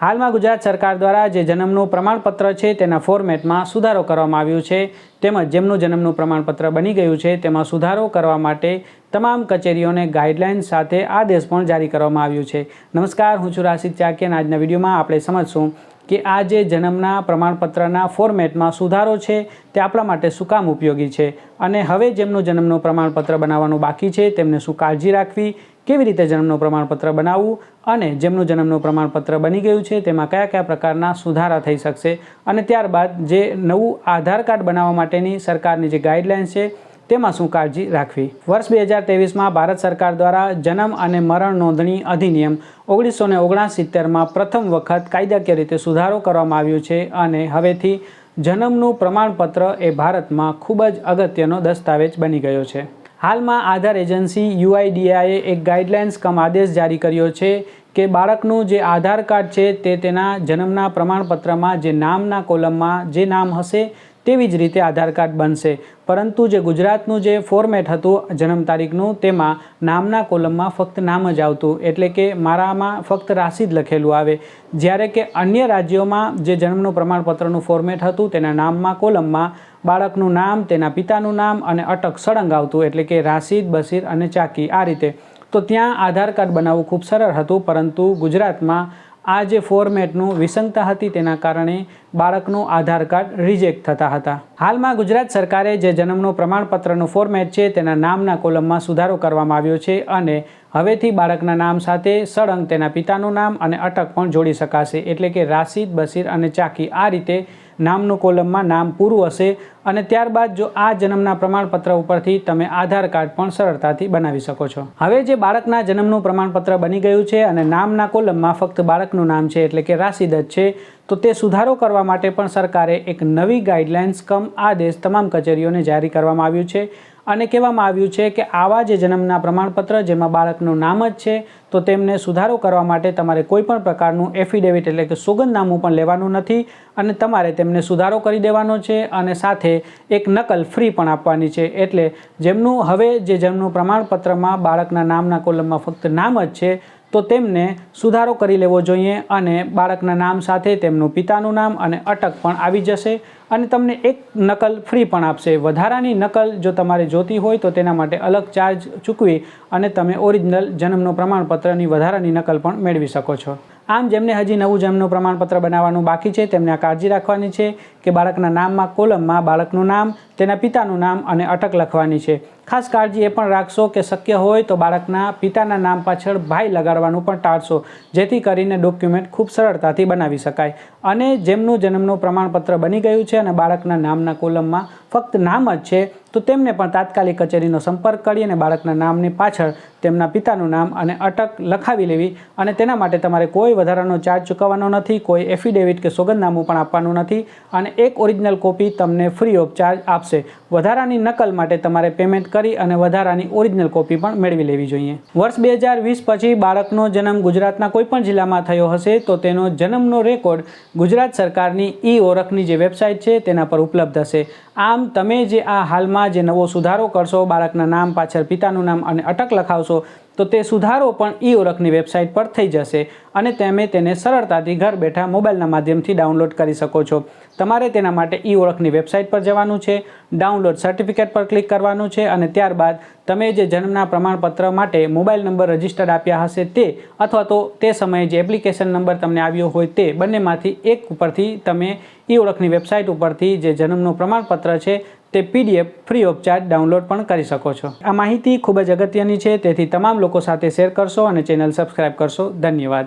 હાલમાં ગુજરાત સરકાર દ્વારા જે જન્મનું પ્રમાણપત્ર છે તેના ફોર્મેટમાં સુધારો કરવામાં આવ્યો છે. તેમજ જેમનું જન્મનું પ્રમાણપત્ર બની ગયું છે તેમાં સુધારો કરવા માટે તમામ કચેરીઓને ગાઈડલાઇન સાથે આદેશ પણ જારી કરવામાં આવ્યું છે. નમસ્કાર, હું છું રાશિદ ચાકી અને આજના વિડીયોમાં આપણે સમજશું કે આ જે જન્મના પ્રમાણપત્રના ફોર્મેટમાં સુધારો છે તે આપણા માટે શું કામ ઉપયોગી છે અને હવે જેમનું જન્મનું પ્રમાણપત્ર બનાવવાનું બાકી છે તેમને શું કાળજી રાખવી કેવી રીતે જન્મનું પ્રમાણપત્ર બનાવવું અને જેમનું જન્મનું પ્રમાણપત્ર બની ગયું છે, તેમાં કયા કયા પ્રકારના સુધારા થઈ શકશે અને ત્યારબાદ જે નવું આધાર કાર્ડ બનાવવા માટેની સરકારની જે ગાઈડલાઇન્સ છે, તેમાં શું કાળજી રાખવી? વર્ષ બે હજાર તેવીસમાં ભારત સરકાર દ્વારા જન્મ અને મરણ નોંધણી અધિનિયમ ઓગણીસો ને ઓગણસિત્તેરમાં પ્રથમ વખત કાયદાકીય રીતે સુધારો કરવામાં આવ્યો છે અને હવેથી જન્મનું પ્રમાણપત્ર એ ભારતમાં ખૂબ જ અગત્યનો દસ્તાવેજ બની ગયો છે. હાલમાં આધાર એજન્સી યુઆઈડીઆઈએ એક ગાઈડલાઇન્સ કમ આદેશ જારી કર્યો છે કે બાળકનું જે આધાર કાર્ડ છે તે તેના જન્મના પ્રમાણપત્રમાં જે નામના કોલમમાં જે નામ હશે તેવી જ રીતે આધાર કાર્ડ બનશે. પરંતુ જે ગુજરાતનું જે ફોર્મેટ હતું જન્મ તારીખનું તેમાં નામના કોલમમાં ફક્ત નામ જ આવતું. એટલે કે મારામાં ફક્ત રાશિ જ લખેલું આવે. જ્યારે કે અન્ય રાજ્યોમાં જે જન્મનું પ્રમાણપત્રનું ફોર્મેટ હતું તેના નામમાં કોલમમાં બાળકનું નામ, તેના પિતાનું નામ અને અટક સળંગ આવતું, એટલે કે રાશિદ, બશીર અને ચાકી, આ રીતે. તો ત્યાં આધાર કાર્ડ બનાવવું ખૂબ સરળ હતું, પરંતુ ગુજરાતમાં આ જે ફોર્મેટનું વિસંગતા હતી તેના કારણે બાળકનું આધાર કાર્ડ રિજેક્ટ થતા હતા. હાલમાં ગુજરાત સરકારે જે જન્મનું પ્રમાણપત્રનું ફોર્મેટ છે તેના નામના કોલમમાં સુધારો કરવામાં આવ્યો છે અને હવેથી બાળકના નામ સાથે સળંગ તેના પિતાનું નામ અને અટક પણ જોડી શકાશે. એટલે કે રાશિદ, બશીર અને ચાકી આ રીતે નામનું કોલમમાં નામ પૂરું હશે અને ત્યારબાદ જો આ જન્મના પ્રમાણપત્ર ઉપરથી તમે આધાર કાર્ડ પણ સરળતાથી બનાવી શકો છો. હવે જે બાળકના જન્મનું પ્રમાણપત્ર બની ગયું છે અને નામના કોલમમાં ફક્ત બાળકનું નામ છે એટલે કે રાશિદ જ છે તો તે સુધારો કરવા માટે પણ સરકારે એક નવી ગાઈડલાઇન્સ કમ આદેશ તમામ કચેરીઓને જારી કરવામાં આવ્યું છે અને કહેવામાં આવ્યું છે કે આવા જે જન્મના પ્રમાણપત્ર, જેમાં બાળકનું નામ જ છે, તો તેમને સુધારો કરવા માટે તમારે કોઈ પણ પ્રકારનું એફિડેવિટ એટલે કે સોગંદનામું પણ લેવાનું નથી અને તમારે તેમને સુધારો કરી દેવાનો છે અને સાથે એક નકલ ફ્રી પણ આપવાની છે. એટલે જેમનું હવે જે જન્મનું પ્રમાણપત્રમાં બાળકના નામના કોલમમાં ફક્ત નામ જ છે તો તેમને સુધારો કરી લેવો જોઈએ અને બાળકના નામ સાથે તેમનું પિતાનું નામ અને અટક પણ આવી જશે અને તમને એક નકલ ફ્રી પણ આપશે. વધારાની નકલ જો તમારે જોતી હોય તો તેના માટે અલગ ચાર્જ ચૂકવી અને તમે ઓરિજિનલ જન્મનું પ્રમાણપત્રની વધારાની નકલ પણ મેળવી શકો છો. આમ જેમને હજી નવું જન્મનું પ્રમાણપત્ર બનાવવાનું બાકી છે, તેમને આ કાળજી રાખવાની છે કે બાળકના નામમાં કોલમમાં બાળકનું નામ, તેના પિતાનું નામ અને અટક લખવાની છે. ખાસ કાળજી એ પણ રાખશો કે શક્ય હોય તો બાળકના પિતાના નામ પાછળ ભાઈ લગાડવાનું પણ ટાળશો, જેથી કરીને ડોક્યુમેન્ટ ખૂબ સરળતાથી બનાવી શકાય. અને જેમનું જન્મનું પ્રમાણપત્ર બની ગયું છે અને બાળકના નામના કોલમમાં ફક્ત નામ જ છે, તો તેમને પણ તાત્કાલિક કચેરીનો સંપર્ક કરી અને બાળકના નામની પાછળ તેમના પિતાનું નામ અને અટક લખાવી લેવી. અને તેના માટે તમારે કોઈ વધારાનો ચાર્જ ચૂકવવાનો નથી, કોઈ એફિડેવિટ કે સોગંદનામું પણ આપવાનું નથી. અને એક ઓરિજિનલ કોપી તમને ફ્રી ઓફ ચાર્જ આપશે. વધારાની નકલ માટે તમારે પેમેન્ટ કરી અને વધારાની ઓરિજિનલ કોપી પણ મેળવી લેવી જોઈએ. વર્ષ બે હજાર વીસ પછી બાળકનો જન્મ ગુજરાતના કોઈપણ જિલ્લામાં થયો હશે તો તેનો જન્મનો રેકોર્ડ ગુજરાત સરકારની ઈ ઓળખની જે વેબસાઇટ છે તેના પર ઉપલબ્ધ હશે. આમ, તમે જે આ હાલમાં જે નવો સુધારો કરશો, બાળકના નામ, પાછળ પિતાનું નામ અને અટક લખાવશો તો તે સુધારો પણ ઈ ઓળખની વેબસાઇટ પર થઈ જશે અને તમે તેને સરળતાથી ઘર બેઠા મોબાઈલના માધ્યમથી ડાઉનલોડ કરી શકો છો. તમારે તેના માટે ઈ ઓળખની વેબસાઇટ પર જવાનું છે, ડાઉનલોડ સર્ટિફિકેટ પર ક્લિક કરવાનું છે અને ત્યારબાદ તમે જે જન્મના પ્રમાણપત્ર માટે મોબાઈલ નંબર રજિસ્ટર્ડ આપ્યા હશે તે અથવા તો તે સમયે જે એપ્લિકેશન નંબર તમને આવ્યો હોય તે બંનેમાંથી એક ઉપરથી તમે ઈ ઓળખની વેબસાઇટ ઉપરથી જે જન્મનું પ્રમાણપત્ર છે તે PDF free of charge download પણ કરી શકો છો. આ માહિતી ખૂબ જ અગત્યની છે, તેથી તમામ લોકો સાથે શેર કરશો અને ચેનલ સબસ્ક્રાઈબ કરશો. ધન્યવાદ.